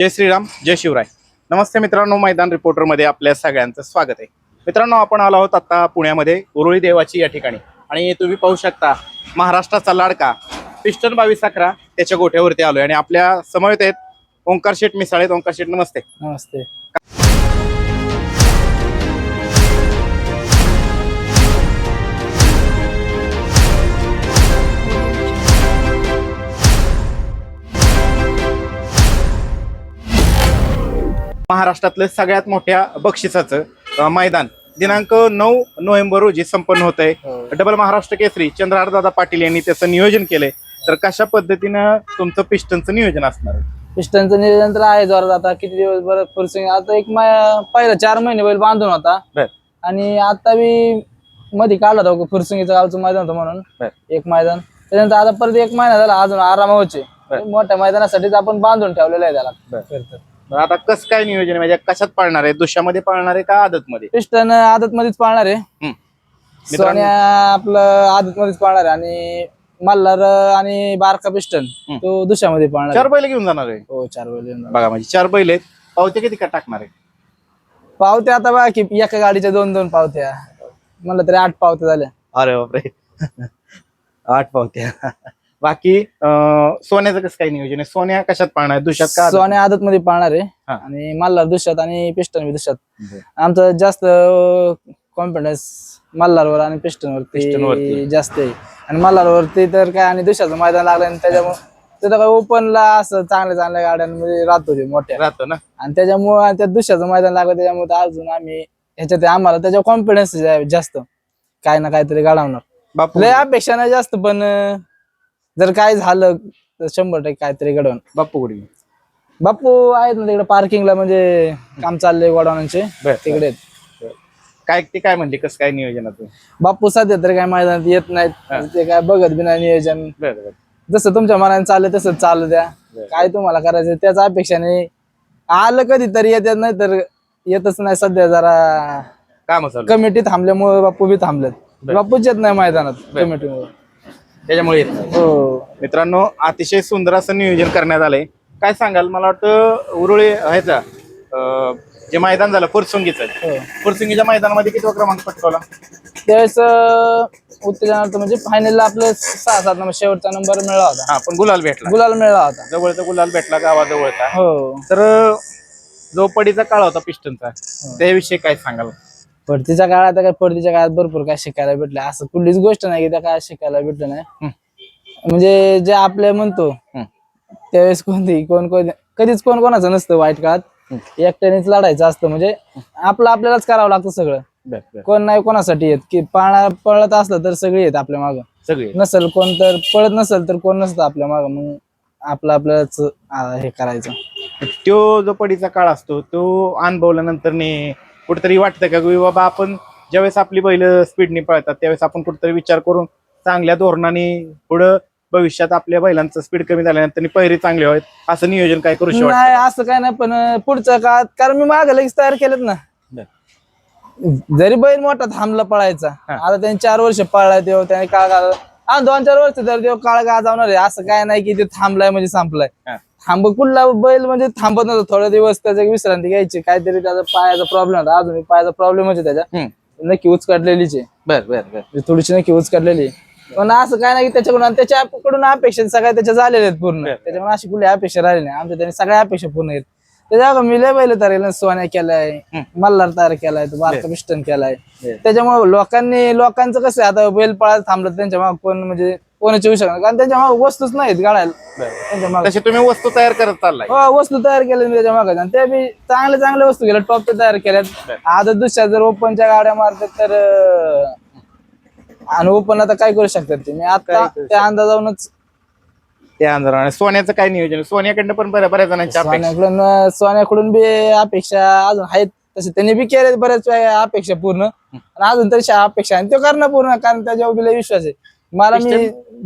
जय श्रीराम जय शिवराय. नमस्ते मित्रांनो मैदान रिपोर्टरमध्ये आपल्या सगळ्यांचं स्वागत आहे. मित्रांनो आपण आलो आहोत आता पुण्यामध्ये उरुळी देवाची या ठिकाणी. आणि तुम्ही पाहू शकता महाराष्ट्राचा लाडका पिस्टन बावीस अकरा त्याच्या गोठ्यावरती आलोय. आणि आपल्या समवेत आहेत ओंकार शेठ मिसाळे ओंकार शेठ नमस्ते. नमस्ते. महाराष्ट्रातलं सगळ्यात मोठ्या बक्षिसाचं मैदान. दिनांक नऊ नोव्हेंबर रोजी संपन्न होत आहे हो. डबल महाराष्ट्र केसरी चंद्रहारदादा पाटील यांनी त्याचं नियोजन केलंय. तर कशा पद्धतीनं तुमचं पिस्टनचं नियोजन असणार? पिस्टनचं नियोजन तर आहे जोरात आता. किती दिवस बरं फुरसिंग आता एक पहिला चार महिने बैल बांधून होता. आणि आता मी मध्ये काढला होता फुरसिंगीचं गावचं मैदान होतं म्हणून. एक मैदान. त्याच्यानंतर आता परत एक महिना झाला अजून आरामावचे. मोठ्या मैदानासाठीच आपण बांधून ठेवलेलं आहे त्याला. मग आता कसं काय नियोजन आहे? म्हणजे कशात पाळणार आहे? दुष्यामध्ये पाळणार आहे का आदतमध्ये? पिस्टन आदत मध्येच पाळणार आहे. सोन्या आपलं आदत मध्येच पाळणार आहे आणि मल्हार आणि बारका पिस्टन. तो दुसऱ्यामध्ये पाळणार चार. बैल घेऊन जाणार आहे. हो चार बैल. बघा म्हणजे चार बैल आहेत. पावते किती का टाकणार आहे? पावत्या आता बघा की एका गाडीच्या दोन दोन पावत्या. म्हणलं तरी आठ पावत्या झाल्या. अरे बापरे. आठ पावत्या. बाकी सोन्याचं कसं काय नियोजन आहे? सोन्या कशात पाळणार आहे? दुष्यात का? सोन्या आदत मध्ये पाळणार आहे. हा. आणि मल्हार दुष्यात आणि पिस्टन दुष्यात. बरं. आमचं जास्त कॉन्फिडन्स मल्हारवर आणि पिस्टन Piston वरती. जास्त आहे. आणि मल्हार वरती तर काय आणि दुसऱ्याचं मैदान लागलं आणि त्याच्यामुळे तिथं काय ओपनला असं चांगल्या चांगल्या गाड्यांमध्ये राहतो ते मोठ्या. राहतो ना. आणि त्याच्यामुळे आणि त्या दुसऱ्याचं मैदान लागलं त्याच्यामुळे तर अजून आम्ही ह्याच्यात आम्हाला त्याच्या कॉन्फिडन्स जास्त. काय ना काहीतरी घडवणार. बापू. लय अपेक्षा नाही जास्त पण अं, जर काय झालं तर शंभर टक्के काहीतरी घडवण बापू कुठे बापू आहेत ना तिकडे पार्किंगला म्हणजे काम चाललंय गोडाऊनचे. बर. तिकडे आहेत. काय ते काय म्हणले? कसं काय नियोजनाचं बापू सध्या तर काय मैदानात येत नाहीत. ते काय बघत बी नाही नियोजन. बरं बरं. जसं तुमच्या मनाने चाललं तसंच चालू द्या. बर. काय तुम्हाला करायचं त्याच अपेक्षा नाही आलं कधीतरी येतात नाही तर येतच नाही सध्या जरा. काम चालू. कमिटी थांबल्यामुळे बापू बी थांबलेत. बर. बापूच येत नाही मैदानात कमिटीमुळे. त्याच्यामुळे येत नाही. हो. मित्रांनो अतिशय सुंदर असं नियोजन करण्यात आलंय. काय सांगाल? मला वाटतं उरुळे ह्याचा अं, जे मैदान झालं फुरसुंगीचं. हो. फुरसुंगीच्या मैदानामध्ये किती क्रमांक पटकावला? त्यावेळेस अं, उत्तेजनार्थ म्हणजे फायनलला आपलं सहा सात नंबर शेवटचा नंबर मिळाला होता. हा पण गुलाल भेटला. गुलाल मिळाला होता. जवळचा गुलाल भेटला गावाजवळचा. हो. तर जो पडीचा काळ होता पिस्टनचा त्याविषयी काय सांगाल? पडतीच्या काळात काय पडतीच्या काळात भरपूर काय शिकायला भेटलं. असं कुठलीच गोष्ट नाही की त्या काय शिकायला भेटलं नाही. म्हणजे जे आपले म्हणतो. त्यावेळेस कोणती कोण कोण कधीच कोण कोणाचं नसतं वाईट काळात. एकट्यानेच लढायचं असतं. म्हणजे आपलं आपल्यालाच करावं लागतं सगळं. कोण नाही कोणासाठी येत. की पाळणा पळत असलं तर सगळे येत आपल्या मागं. सगळे नसल कोण तर पळत नसेल तर कोण नसतं आपल्या मागं. मग आपलं आपल्यालाच हे करायचं. तो जो पडीचा काळ असतो तो अनुभवल्यानंतर कुठेतरी वाटतं का की बाबा आपण ज्यावेळेस आपली बैल स्पीडने पळतात त्यावेळेस आपण कुठेतरी विचार करून चांगल्या धोरणाने पुढं भविष्यात आपल्या बैलांचं स्पीड कमी झाल्यानंतर पहिरे चांगले व्हावेत. असं नियोजन काय करू नाही शकतो असं काय नाही पण अं, पुढच्या काळात कारण मी माग लगेच तयार केलेत ना. जरी बैल मोठा थांबला पळायचा. आता त्यांनी चार वर्ष पळलाय तेव्हा त्याने काळ हा दोन चार वर्ष तर तेव्हा काळ गाजावणार आहे. असं काय नाही की ते थांबलाय म्हणजे संपलाय. थांब कुठला बैल म्हणजे थांबत नव्हतं. थोडे दिवस त्याची विश्रांती घ्यायची. काहीतरी त्याचा पायाचा प्रॉब्लेम होता. अजून पायाचा प्रॉब्लेम होता त्याच्या. नक्की उचकाटलेलीच आहे. बर बर बर. म्हणजे थोडीशी नक्की उचकाटलेली आहे. पण असं काय नाही की त्याच्याकडून त्याच्याकडून अपेक्षा सगळ्या त्याच्या झालेल्या आहेत पूर्ण. त्याच्यामुळे अशी कुठली अपेक्षा राहिली नाही. आमच्या त्यांनी सगळ्या अपेक्षा पूर्ण आहेत त्याच्या मी लय बैल तयार केलं सोन्या केलाय. मल्हार तयार केलाय. बारका पिस्टन केलाय. त्याच्यामुळे लोकांनी लोकांचं कसं आता बैल पळायला थांबलं त्यांच्या माग कोण म्हणजे कोणाची येऊ शकणार? कारण त्यांच्या माग वस्तूच नाहीत गाड्याला त्यांच्या माग. तुम्ही वस्तू तयार करत चाललाय. हो वस्तू तयार केल्या मी त्याच्यामागे. आणि ते बी चांगल्या चांगल्या वस्तू केल्या टॉपच्या तयार केल्यात. आता दुसऱ्या जर ओपनच्या गाड्या मारतात तर अं, आणि ओपन आता काय करू शकतात ते? मी आता त्या अंदाजावरूनच त्या अंधाराने सोन्याचं काय नियोजन? आहे? सोन्याकडनं पण बऱ्या बऱ्याच जणांच्या अपेक्षा. सोन्याकडून सोन्याकडून बी अपेक्षा अजून आहेत. तसे त्यांनी बी केले बऱ्याच वेळा अपेक्षा पूर्ण. आणि अजून तरी अपेक्षा आणि तो करणं पूर्ण कारण त्याच्यावर बी लय विश्वास आहे. मला मी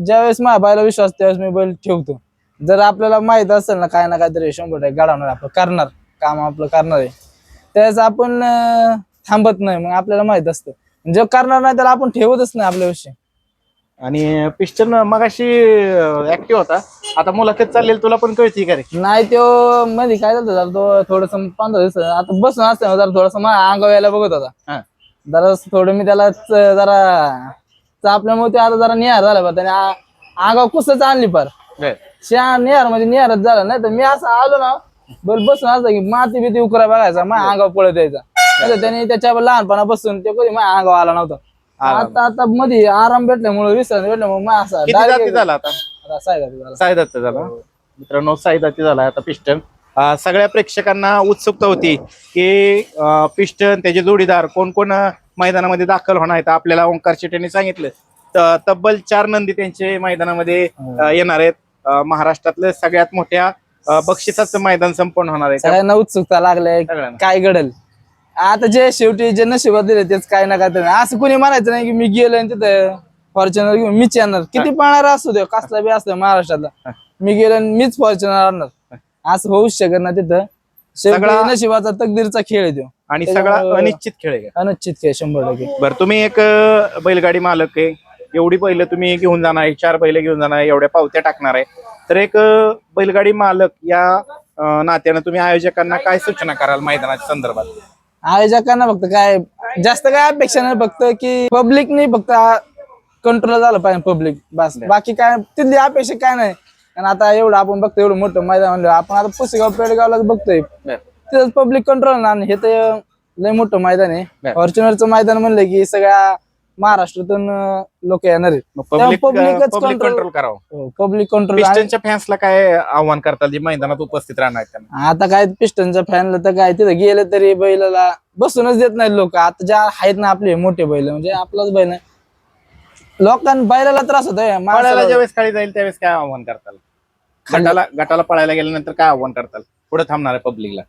ज्यावेळेस माझ्या बायला विश्वास त्यावेळेस मी बैल ठेवतो. जर आपल्याला माहीत असेल ना काय ना काहीतरी शंभर टक्के घडवणार आपण करणार काम आपलं करणार आहे. त्यावेळेस आपण थांबत नाही मग आपल्याला माहीत असतं. जो करणार नाही त्याला आपण ठेवतच नाही आपल्याविषयी आणि पिस्टन मगाशी ऍक्टिव्ह होता. आता मुलाखत चाललेली तुला पण कळती का रे? नाही तो मध्ये काय झालं जरा तो थोडस पंधरा दिवस आता बसून असते जरा थोडस अंगावर यायला बघत होता. जरा थोडं मी त्याला च- जरा चापल्यामुळे ते आता जरा निहार झाला बा त्याने आ- अंगावर कुसच आणली पार. बर. शा निहार म्हणजे निहारच झाला नाही तर मी असं आलो ना बल बसून असं की माती बिती उकरा बघायचा माझ्या अंगावर पळत यायचा. त्याने त्याच्या लहानपणापासून ते कधी माझ्या अंगावर आला नव्हता. आता आता मध्ये आराम भेटल्यामुळे विश्रांती भेटल्यामुळे मग असा झाला आता? सायदाती झाला. सायदात झाला? मित्रांनो सायदाती झाला आता पिस्टन. सगळ्या प्रेक्षकांना उत्सुकता होती की पिस्टन त्याचे जोडीदार कोण कोण मैदानामध्ये दाखल होणार आहेत. आपल्याला ओंकार शेट्टीने सांगितलं. तब्बल चार नंदी त्यांचे मैदानामध्ये अं, येणार आहेत. अं, महाराष्ट्रातल्या सगळ्यात मोठ्या बक्षिसाचं मैदान संपन्न होणार आहे. सगळ्यांना उत्सुकता लागले सगळ्यांना. काय घडल? आता जे शेवटी जे नशिबात दिले तेच काय ना काय. असं कुणी म्हणायचं नाही की मी गेलो आणि तिथं फॉर्च्युनर घेऊन मीच येणार. किती पाहणार असू दे कसला बी असतो महाराष्ट्रातला. मी गेलो मीच फॉर्च्युनर आणणार असं होऊच शकत ना तिथं. सगळा- नशिबाचा तकदीरचा खेळ आहे तो. आणि सगळा अनिश्चित खेळ आहे अनिश्चित खेळ शंभर टक्के. बरं तुम्ही एक अं, बैलगाडी मालक आहे. एवढी बैल तुम्ही घेऊन जाणार आहे चार बैल घेऊन जाणार आहे एवढ्या पावत्या टाकणार आहे. तर एक अं, बैलगाडी मालक या अं, नात्यानं तुम्ही आयोजकांना काय सूचना कराल मैदानाच्या संदर्भात? आयोजकांना फक्त काय जास्त काय अपेक्षा नाही फक्त की पब्लिकने फक्त कंट्रोल झालं पाहिजे पब्लिक बस. बाकी काय तिथली अपेक्षा काय नाही. कारण आता एवढं आपण बघतो एवढं मोठं मैदान म्हणलं आपण आता पुसेगाव पेडगावला बघतोय. तिथं पब्लिक कंट्रोल ना आणि हे तर लय मोठं मैदान आहे. फॉर्च्युनरचं मैदान म्हणलं की सगळ्या महाराष्ट्रातून लोक येणार आहेत. पब्लिक पब्लिकच कंट्रोल करावं. पब्लिक कंट्रोल पिस्टनच्या फॅन्सला काय आव्हान करताल जे मैदानात उपस्थित राहणार आता काय पिस्टनच्या फॅनला तर काय तिथं गेलं तरी बैलाला बसूनच देत नाही लोक. आता ज्या आहेत ना आपले मोठे बैल म्हणजे आपलाच बैल आहे. लोकांना बैलाला त्रास होतोय पळायला माणसाला- ज्यावेळेस खाली जाईल त्यावेळेस काय आव्हान करताल? गटाला गटाला पळायला गेल्यानंतर काय आव्हान करताल? पुढे थांबणार आहे पब्लिकला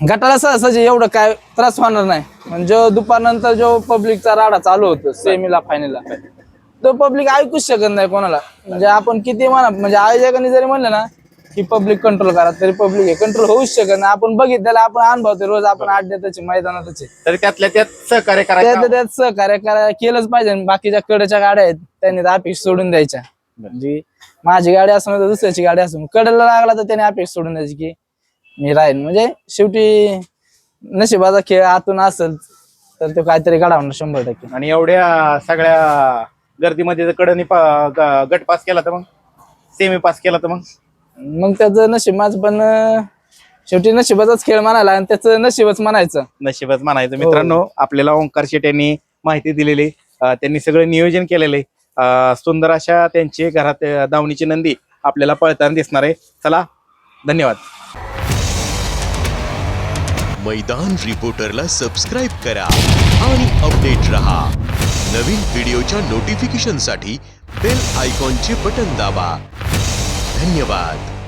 गटाला सहसाचे एवढं काय त्रास होणार नाही. म्हणजे दुपारनंतर जो पब्लिकचा राडा चालू होतो सेमीला फायनलला तो पब्लिक ऐकूच शकत नाही कोणाला. म्हणजे आपण किती म्हणा म्हणजे आयोजकांनी जरी म्हणलं ना की पब्लिक कंट्रोल करा तरी पब्लिक हे कंट्रोल होऊच शकत नाही. आपण बघितलेलं आपण अनुभवतो रोज आपण अड्ड्यातच आहे, मैदानातच आहे. तरी त्यातल्या त्यात सहकार्य त्यातल्या करायचं त्यात सहकार्य करायला केलंच पाहिजे. आणि बाकीच्या कडेच्या गाड्या आहेत त्यांनी तर अपेक्षा सोडून द्यायच्या. म्हणजे माझी गाडी असं तर दुसऱ्याची गाडी असं कडेला लागला तर त्याने अपेक्षा सोडून द्यायची की मी राहीन. म्हणजे शेवटी नशिबाचा खेळ आतून असेल तर तो काहीतरी घडवणार शंभर टक्के. आणि एवढ्या सगळ्या गर्दीमध्ये जर कडनी गट पास केला तर मग? सेमी पास केला तर मग? मग त्याचं नशीब माझं पण अं, शेवटी नशिबाचाच खेळ म्हणायला आणि त्याचं नशीबच म्हणायचं. नशीबच म्हणायचं. मित्रांनो आपल्याला ओंकार शेट यांनी माहिती दिलेली. अं, त्यांनी सगळं नियोजन केलेलं आहे. अं, सुंदर अशा त्यांची घरात अं, दावणीची नंदी आपल्याला पळताना दिसणार आहे. चला धन्यवाद. मैदान रिपोर्टरला सबस्क्राईब करा आणि अपडेट रहा. नवीन व्हिडिओच्या नोटिफिकेशनसाठी बेल आयकॉनचे बटन दाबा. धन्यवाद.